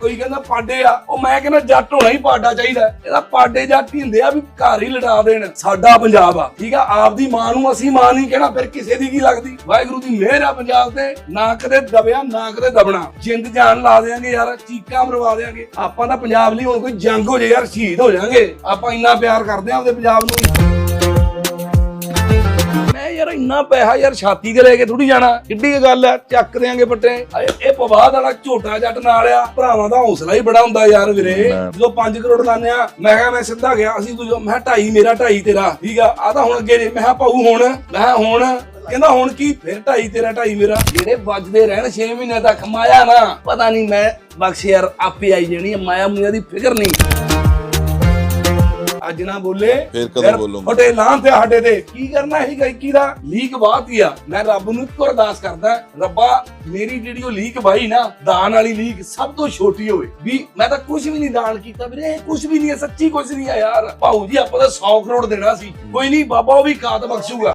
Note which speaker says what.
Speaker 1: ਕੋਈ ਕਹਿੰਦਾ ਪਾਡੇ ਆ, ਉਹ ਮੈਂ ਕਹਿੰਦਾ ਜੱਟ ਹੋਣਾ ਹੀ ਪਾਡਾ ਚਾਹੀਦਾ। ਇਹਦਾ ਪਾਡੇ ਜੱਟ ਹੀ ਹੁੰਦੇ ਆ ਵੀ ਘਰ ਹੀ ਲੜਾ ਦੇਣ। ਸਾਡਾ ਪੰਜਾਬ ਆ, ਠੀਕ ਆ? ਆਪਦੀ ਮਾਂ ਨੂੰ ਅਸੀਂ ਮਾਂ ਨਹੀਂ ਕਹਿਣਾ, ਫਿਰ ਕਿਸੇ ਦੀ ਕੀ ਲੱਗਦੀ? ਵਾਹਿਗੁਰੂ ਦੀ ਮਿਹਰ ਆ ਪੰਜਾਬ ਤੇ। ਨਾ ਕਦੇ ਦਬਿਆ, ਨਾ ਕਦੇ ਦਬਣਾ। ਜਿੰਦ ਜਾਨ ਲਾ ਦੇਾਂਗੇ ਯਾਰ, ਚੀਕਾਂ ਮਰਵਾ ਦੇਾਂਗੇ ਆਪਾਂ ਤਾਂ ਪੰਜਾਬ ਲਈ ਹੁਣ ਕੋਈ ਜੰਗ ਹੋ ਜੇ ਯਾਰ, ਸ਼ਹੀਦ ਹੋ ਜਾਾਂਗੇ। ਆਪਾਂ ਇੰਨਾ ਪਿਆਰ ਕਰਦੇ ਆਂ ਆਪਦੇ ਪੰਜਾਬ ਨੂੰ ਯਾਰ ਇੰਨਾ ਪੈਸਾ ਯਾਰ ਛਾਤੀ ਤੇ ਲੈ ਕੇ ਥੋੜੀ ਜਾਣਾ। ਕਿੱਡੀ ਗੱਲ ਆ ਚੱਕ ਦੇਾਂਗੇ ਪੱਟੇ। ਅਰੇ ਇਹ ਪਵਾਦ ਵਾਲਾ ਝੋਟਾ ਜੱਟ ਨਾਲ ਆ। ਭਰਾਵਾਂ ਦਾ ਹੌਸਲਾ ਹੀ ਬੜਾ ਹੁੰਦਾ ਯਾਰ ਵੀਰੇ। ਜਦੋਂ 5 ਕਰੋੜ ਲਾਣੇ ਆ ਮੈਂ ਕਿਹਾ ਮੈਂ ਸਿੱਧਾ ਗਿਆ ਅਸੀਂ ਦੂਜਾ ਮੈਂ 2.5 ਮੇਰਾ 2.5 ਤੇਰਾ। ਠੀਕ ਆ ਆ ਤਾਂ ਹੁਣ ਅੱਗੇ ਨੇ ਮੈਂ ਕਿਹਾ ਭਾਊ ਹੁਣ ਮੈਂ ਹੁਣ। ਕਹਿੰਦਾ ਹੁਣ ਕੀ? ਫਿਰ 2.5 ਤੇਰਾ 2.5 ਮੇਰਾ। ਜਿਹੜੇ ਵੱਜਦੇ ਰਹਿਣ 6 ਮਹੀਨੇ ਤੱਕ ਮਾਇਆ ਨਾ। ਪਤਾ ਨਹੀਂ ਮੈਂ ਬਖਸ਼ ਯਾਰ ਆਪੇ ਆਈ ਜਾਣੀ ਮਾਇਆ ਮੁਇਆ ਦੀ ਫਿਕਰ ਨਹੀਂ। ਅੱਜ ਨਾ ਬੋਲੇ
Speaker 2: ਫਿਰ ਕਦੋਂ ਬੋਲੂੰਗਾ?
Speaker 1: ਫਟੇ ਲਾਂ ਤੇ ਸਾਡੇ ਤੇ। ਕੀ ਕਰਨਾ ਹੈ ਗਾਇਕੀ ਦਾ? ਲੀਕ ਬਾਤ ਹੀ ਆ। ਮੈਂ ਰੱਬ ਨੂੰ ਇੱਕੋ ਅਰਦਾਸ ਕਰਦਾ ਰੱਬਾ ਮੇਰੀ ਜਿਹੜੀ ਉਹ ਲੀਕ ਬਾਈ ਨਾ ਦਾਨ ਵਾਲੀ ਲੀਕ ਸਭ ਤੋਂ ਛੋਟੀ ਹੋਵੇ। ਵੀ ਮੈਂ ਤਾਂ ਕੁਝ ਵੀ ਨਹੀਂ ਦਾਨ ਕੀਤਾ ਵੀਰੇ ਇਹ ਕੁਝ ਵੀ ਨਹੀਂ ਹੈ ਸੱਚੀ ਕੁਝ ਨਹੀਂ ਹੈ ਯਾਰ। ਭਾਊ ਜੀ ਆਪਾਂ ਤਾਂ 100 ਕਰੋੜ ਦੇਣਾ ਸੀ। ਕੋਈ ਨਹੀਂ ਬਾਬਾ ਉਹ ਵੀ ਕਾਤ ਬਖਸ਼ੂਗਾ।